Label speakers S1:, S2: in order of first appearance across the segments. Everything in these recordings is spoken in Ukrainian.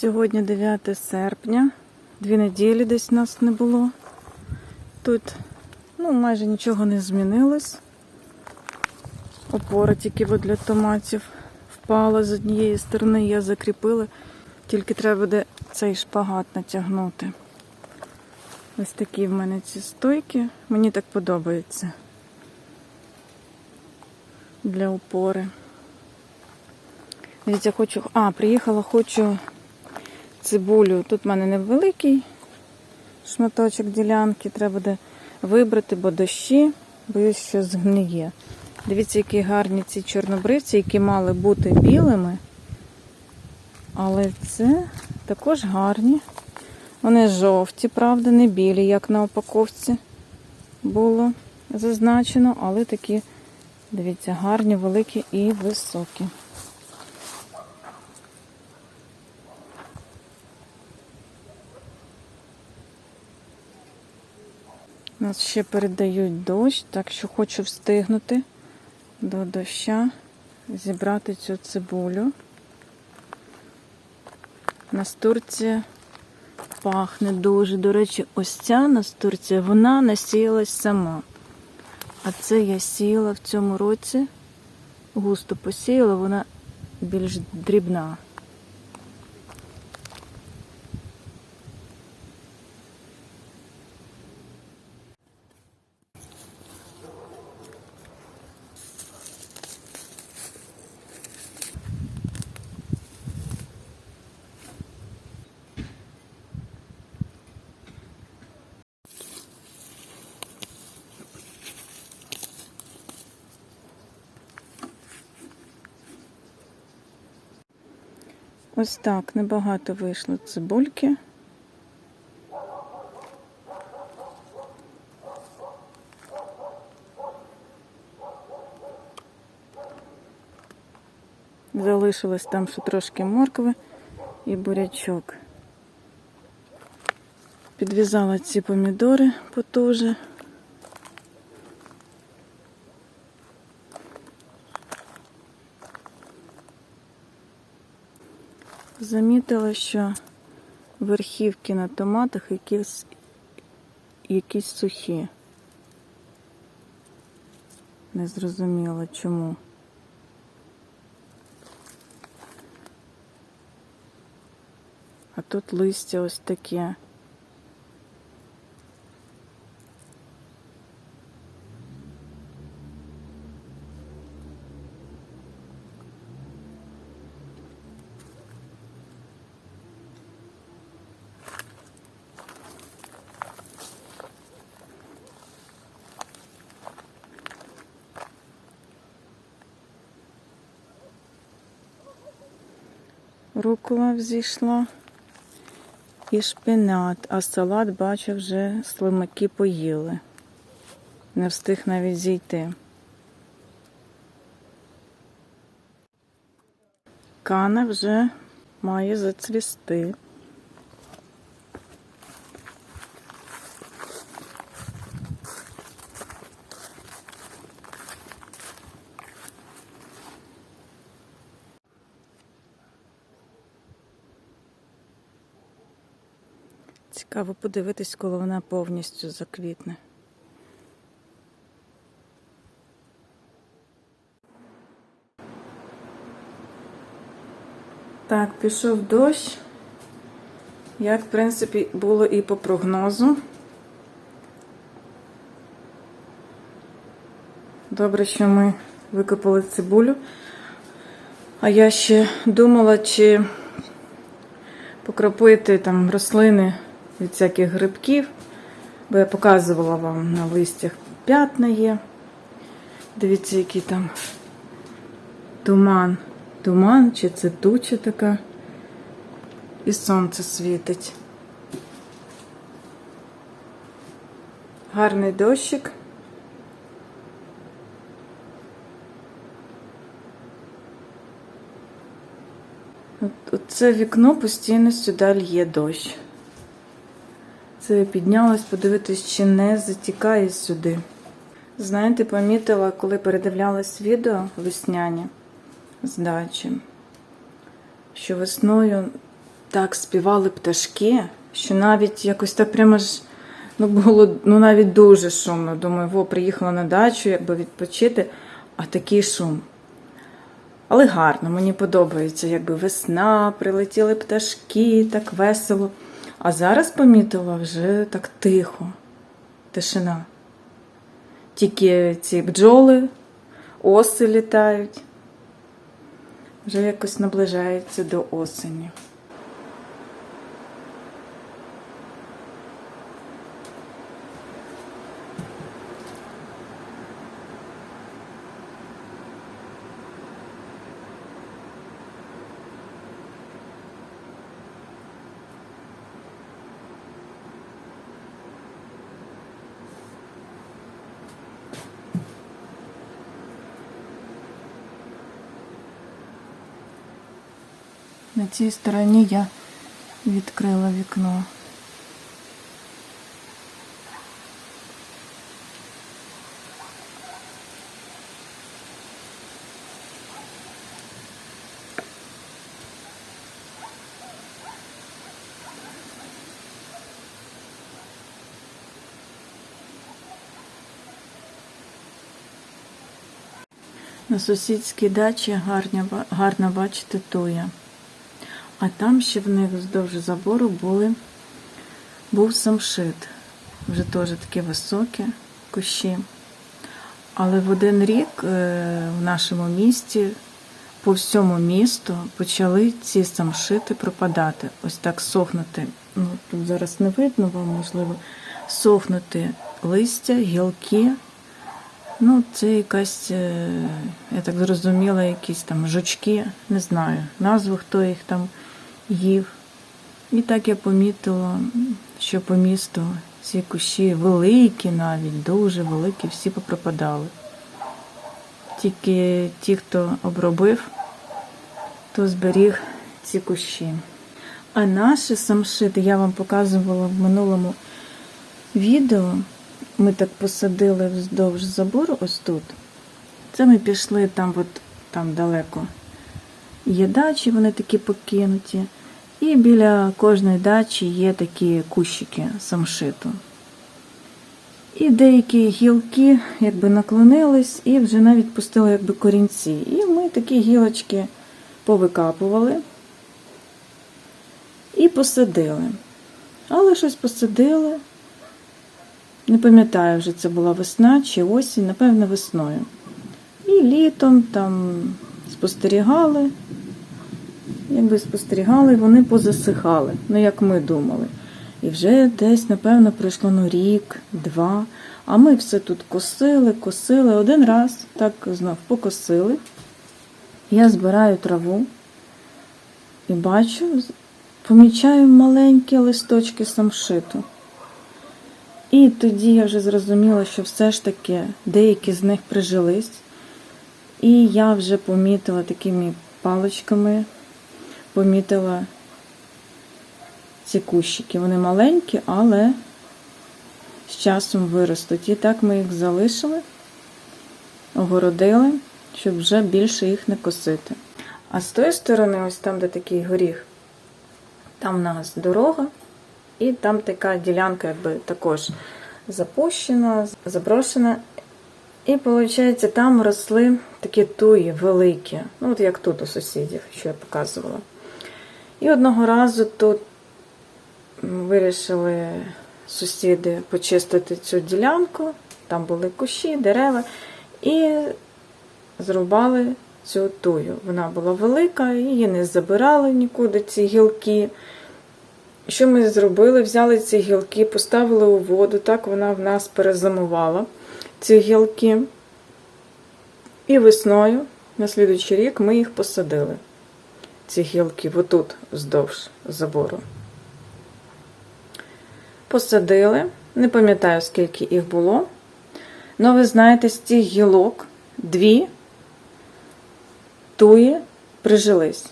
S1: Сьогодні 9 серпня. Дві неділі десь нас не було. Тут ну, майже нічого не змінилось. Опора тільки для томатів впала з однієї сторони, я закріпила. Тільки треба буде цей шпагат натягнути. Ось такі в мене ці стойки. Мені так подобається. Для опори. Дивіться, хочу. А, приїхала, хочу цибулю. Тут в мене невеликий шматочок ділянки. Треба буде вибрати, бо дощі, боюсь, що згниє. Дивіться, які гарні ці чорнобривці, які мали бути білими. Але це також гарні. Вони жовті, правда, не білі, як на упаковці було зазначено, але такі, дивіться, гарні, великі і високі. Нас ще передають дощ, так що хочу встигнути до доща зібрати цю цибулю. Настурція пахне дуже. До речі, ось ця настурція, вона насіялась сама. А це я сіяла в цьому році, густо посіяла, вона більш дрібна. Ось так небагато вийшло цибульки. Залишилось там ще трошки моркви і бурячок. Підв'язала ці помідори потуже. Замітила, що верхівки на томатах якісь, якісь сухі. Не зрозуміла чому. А тут листя ось таке. Рукола взійшла і шпинат, а салат, бачу, вже слимаки поїли. Не встиг навіть зійти. Кана вже має зацвісти. Цікаво подивитись, коли вона повністю заквітне. Так, пішов дощ. Як, в принципі, було і по прогнозу. Добре, що ми викопали цибулю. А я ще думала, чи покропити там рослини від всяких грибків, бо я показувала вам на листях п'ятна є. Дивіться, який там туман. Туман, чи це туча така. І сонце світить. Гарний дощик. Оце вікно постійно сюди лє дощ. Це піднялась подивитись, чи не затікає сюди. Знаєте, помітила, коли передивлялась відео весняні з дачі, що весною так співали пташки, що навіть якось так прямо ж ну, було ну, навіть дуже шумно. Думаю, во, приїхала на дачу, якби відпочити, а такий шум. Але гарно, мені подобається, якби весна, прилетіли пташки, так весело. А зараз помітила вже так тихо, тишина. Тільки ці бджоли, оси літають. Вже якось наближається до осені. На цій стороні я відкрила вікно. На сусідській дачі гарно бачити туя. А там ще в них вздовж забору були, був самшит. Вже теж такі високі кущі. Але в один рік е, в нашому місті, по всьому місту, почали ці самшити пропадати. Ось так сохнути. Ну, тут зараз не видно вам, можливо, сохнути листя, гілки. Ну, це якась, е, я так зрозуміла, якісь там жучки, не знаю, назву, хто їх там їв. І так я помітила, що по місту ці кущі великі навіть, дуже великі, всі попропадали. Тільки ті, хто обробив, то зберіг ці кущі. А наші самшити я вам показувала в минулому відео. Ми так посадили вздовж забору ось тут. Це ми пішли там, от, там далеко. Є дачі, вони такі покинуті. І біля кожної дачі є такі кущики самшиту. І деякі гілки якби наклонились і вже навіть пустили якби корінці. І ми такі гілочки повикапували і посадили. Але щось посадили. Не пам'ятаю, вже це була весна чи осінь, напевно, весною. І літом там спостерігали, якби спостерігали, вони позасихали, ну як ми думали. І вже десь, напевно, пройшло ну, рік, два. А ми все тут косили, косили. Один раз так знов покосили. Я збираю траву і бачу, помічаю маленькі листочки самшиту. І тоді я вже зрозуміла, що все ж таки деякі з них прижились. І я вже помітила такими паличками, помітила ці кущики. Вони маленькі, але з часом виростуть. І так ми їх залишили, огородили, щоб вже більше їх не косити. А з тої сторони, ось там, де такий горіх, там у нас дорога. І там така ділянка, якби також запущена, заброшена. І, виходить, там росли такі туї великі, ну от як тут у сусідів, що я показувала. І одного разу тут вирішили сусіди почистити цю ділянку, там були кущі, дерева, і зрубали цю тую. Вона була велика, її не забирали нікуди, ці гілки. Що ми зробили? Взяли ці гілки, поставили у воду, так вона в нас перезимувала ці гілки. І весною, на слідуючий рік, ми їх посадили. Ці гілки, отут, вздовж забору. Посадили, не пам'ятаю, скільки їх було. Ну, ви знаєте, з цих гілок дві туї прижились.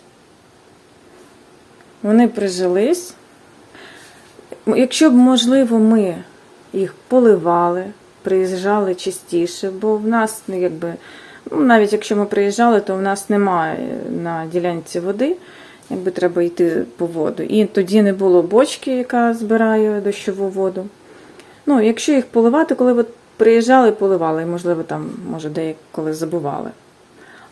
S1: Вони прижились. Якщо б, можливо, ми їх поливали, приїжджали частіше, бо в нас, ну, якби, ну, навіть якщо ми приїжджали, то в нас немає на ділянці води. якби треба йти по воду. І тоді не було бочки, яка збирає дощову воду. Ну, якщо їх поливати, коли ви приїжджали, поливали, можливо, там, може, деяколи забували.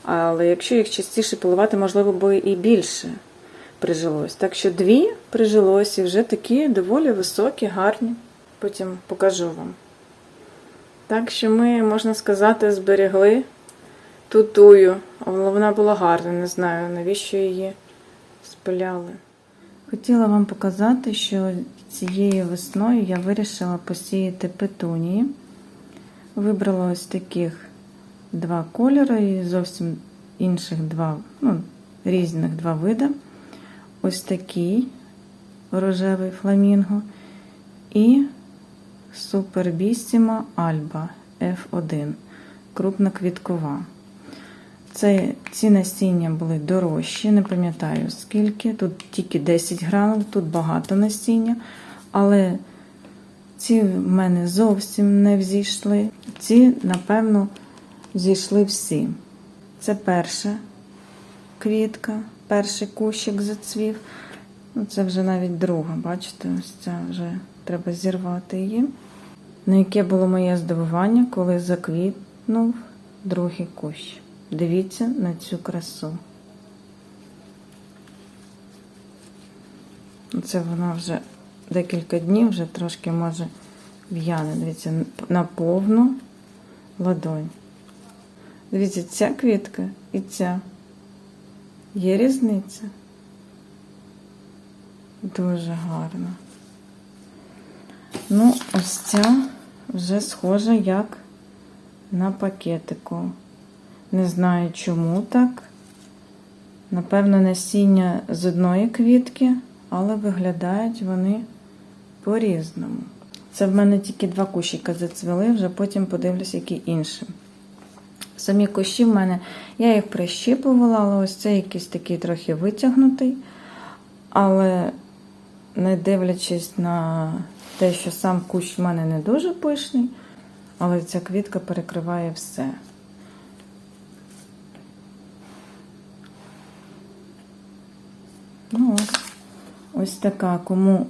S1: Але якщо їх частіше поливати, можливо, би і більше прижилось. Так що дві прижилось і вже такі доволі високі, гарні. Потім покажу вам. Так що ми, можна сказати, зберегли тутую. Але вона була гарна, не знаю, навіщо її спиляли. Хотіла вам показати, що цією весною я вирішила посіяти петунії. Вибрала ось таких два кольори і зовсім інших два, ну, різних два види. Ось такий рожевий фламінго і Супербісіма Альба F1 крупноквіткова. Це, ці насіння були дорожчі, не пам'ятаю скільки. Тут тільки 10 грамів, тут багато насіння, але ці в мене зовсім не взійшли. Ці, напевно, зійшли всі. Це перша квітка, перший кущик зацвів. Ну, Це вже навіть друга, бачите, ось ця вже треба зірвати її. Ну, яке було моє здивування, коли заквітнув другий кущ. Дивіться на цю красу. Це вона вже декілька днів, вже трошки може в'яне. Дивіться, на повну ладонь. Дивіться, ця квітка і ця. Є різниця. Дуже гарно. Ну, ось ця вже схожа як на пакетику. Не знаю, чому так. Напевно, насіння з одної квітки, але виглядають вони по-різному. Це в мене тільки два кущика зацвіли, вже потім подивлюсь, які інші. Самі кущі в мене, я їх прищіпувала, але ось цей якийсь такий трохи витягнутий. Але не дивлячись на те, що сам кущ в мене не дуже пишний, але ця квітка перекриває все. Ну, ось, ось така. Кому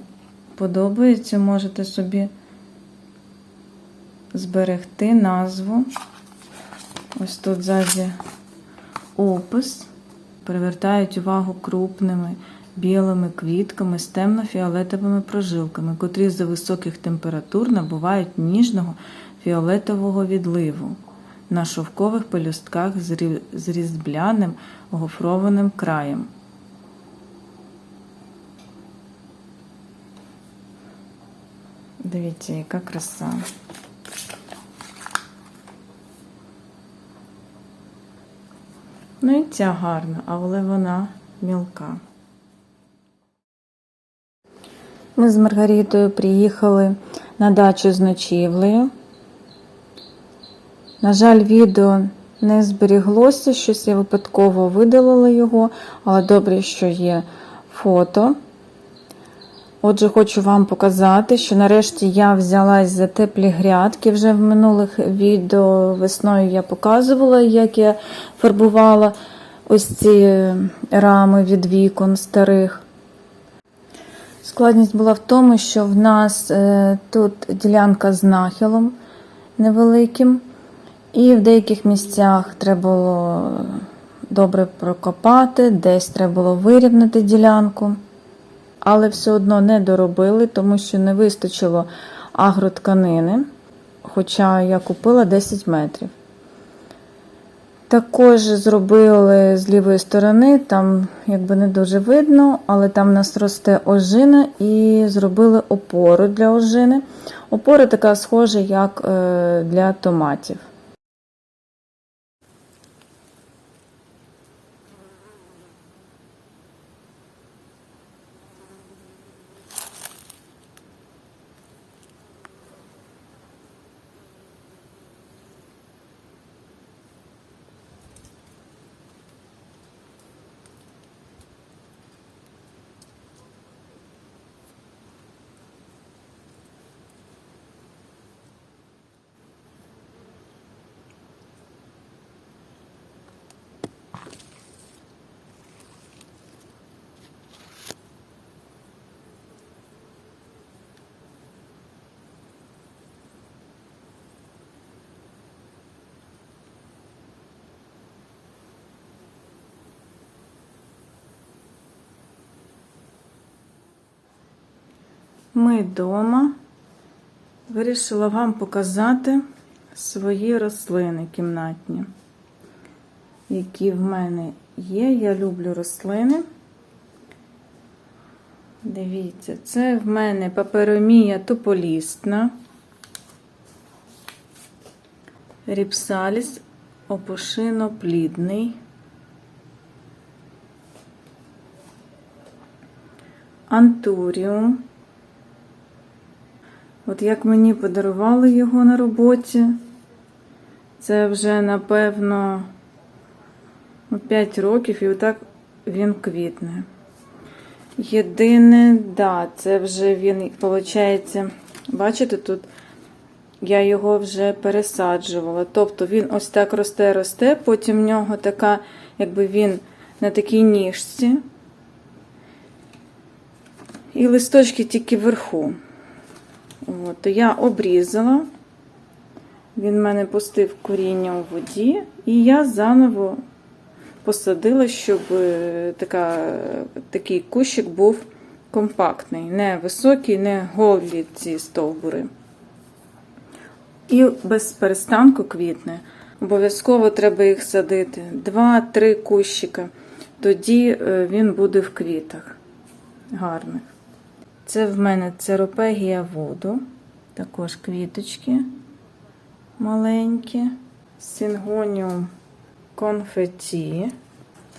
S1: подобається, можете собі зберегти назву. Ось тут ззаді опис. Привертають увагу крупними білими квітками з темно-фіолетовими прожилками, котрі за високих температур набувають ніжного фіолетового відливу на шовкових пелюстках з різбляним гофрованим краєм. Дивіться, яка краса. Ну і ця гарна, але вона мілка. Ми з Маргаритою приїхали на дачу з ночівлею. На жаль, відео не зберіглося, щось я випадково видалила його, але добре, що є фото. Отже, хочу вам показати, що нарешті я взялась за теплі грядки. Вже в минулих відео весною я показувала, як я фарбувала ось ці рами від вікон старих. Складність була в тому, що в нас е, тут ділянка з нахилом невеликим, і в деяких місцях треба було добре прокопати, десь треба було вирівняти ділянку але все одно не доробили, тому що не вистачило агротканини, хоча я купила 10 метрів. Також зробили з лівої сторони, там якби не дуже видно, але там в нас росте ожина і зробили опору для ожини. Опора така схожа, як е, для томатів. Ми вдома. Вирішила вам показати свої рослини кімнатні, які в мене є. Я люблю рослини. Дивіться, це в мене паперомія тополістна, ріпсаліс опушиноплідний, антуріум. От як мені подарували його на роботі, це вже, напевно, 5 років, і отак він квітне. Єдине, да, це вже він, виходить, бачите, тут я його вже пересаджувала. Тобто він ось так росте, росте, потім в нього така, якби він на такій ніжці. І листочки тільки вверху. От, я обрізала, він в мене пустив коріння у воді, і я заново посадила, щоб е, така, такий кущик був компактний, не високий, не голі ці стовбури. І без перестанку квітне. Обов'язково треба їх садити. Два-три кущика. Тоді е, він буде в квітах гарних. Це в мене церопегія воду, також квіточки маленькі, сингоніум конфеті,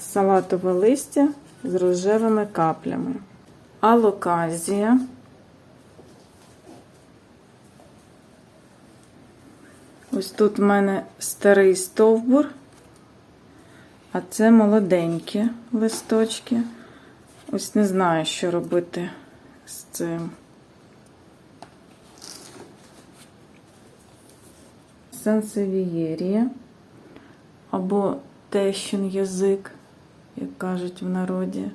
S1: салатове листя з рожевими каплями, алоказія, ось тут в мене старий стовбур, а це молоденькі листочки. Ось не знаю, що робити з цим. Сансевієрія або тещин язик, як кажуть в народі.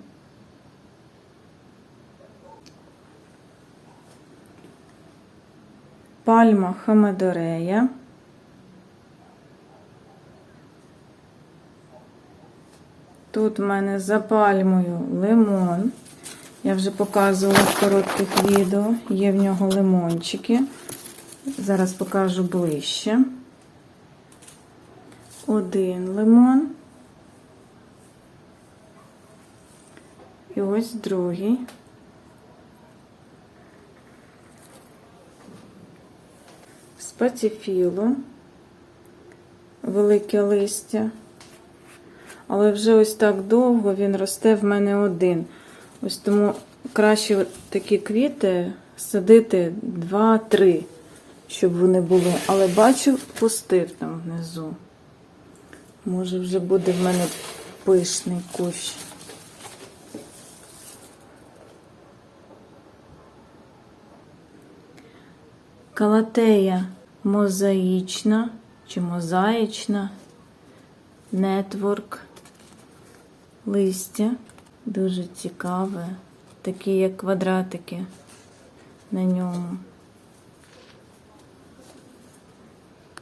S1: Пальма хамедорея. Тут в мене за пальмою лимон. Я вже показувала в коротких відео. Є в нього лимончики. Зараз покажу ближче. Один лимон. І ось другий. Спатіфіло. Велике листя. Але вже ось так довго він росте в мене один. Ось тому краще такі квіти садити 2-3, щоб вони були. Але бачу, пустив там внизу. Може, вже буде в мене пишний кущ. Калатея мозаїчна чи мозаїчна, нетворк, листя. Дуже цікаве, такі як квадратики на ньому.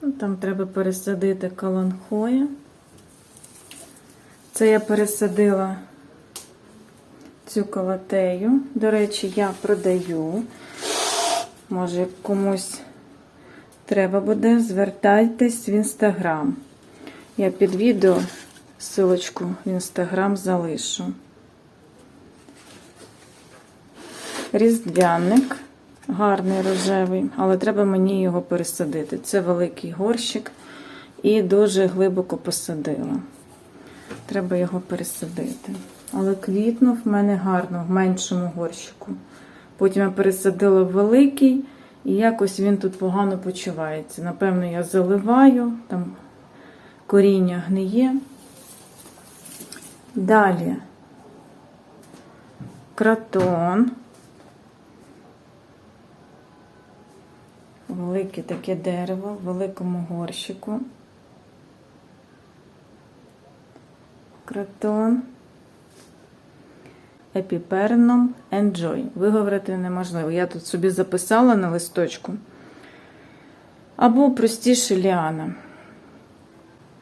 S1: Ну, Там треба пересадити каланхоя. Це я пересадила цю калатею. До речі, я продаю. Може, комусь треба буде, звертайтесь в інстаграм. Я під відео ссылочку в інстаграм залишу. Різдвяник, гарний рожевий, але треба мені його пересадити. Це великий горщик і дуже глибоко посадила. Треба його пересадити. Але квітнув в мене гарно в меншому горщику. Потім я пересадила в великий, і якось він тут погано почувається. Напевно, я заливаю, там коріння гниє. Далі кратон. Велике таке дерево в великому горщику. Кратон. Епіперном Enjoy. Виговорити неможливо. Я тут собі записала на листочку. Або простіше ліана.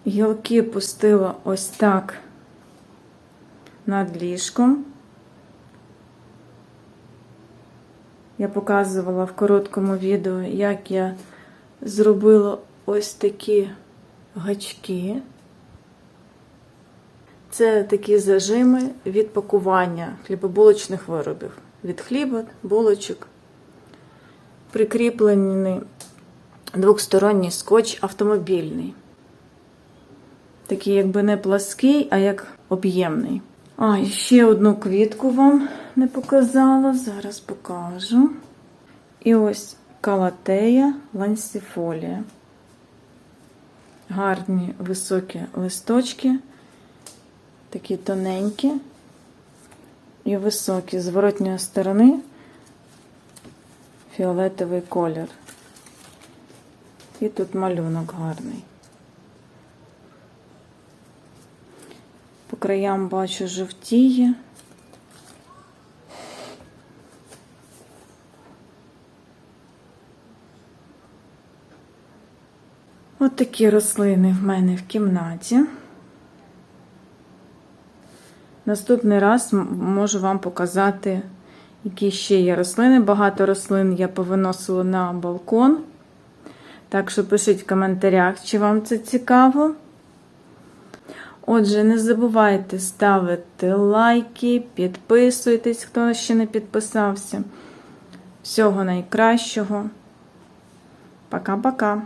S1: Гілки пустила ось так над ліжком. Я показувала в короткому відео, як я зробила ось такі гачки. Це такі зажими від пакування хлібобулочних виробів. Від хліба, булочок. Прикріплений двохсторонній скотч автомобільний. Такий, якби не плаский, а як об'ємний. А, і ще одну квітку вам не показала. Зараз покажу. І ось калатея лансіфолія. Гарні високі листочки, такі тоненькі і високі. З воротньої сторони фіолетовий колір. І тут малюнок гарний. По краям бачу жовтіє. От такі рослини в мене в кімнаті. Наступний раз можу вам показати, які ще є рослини. Багато рослин я повиносила на балкон. Так що пишіть в коментарях, чи вам це цікаво. Отже, не забувайте ставити лайки, підписуйтесь, хто ще не підписався. Всього найкращого. Пока-пока.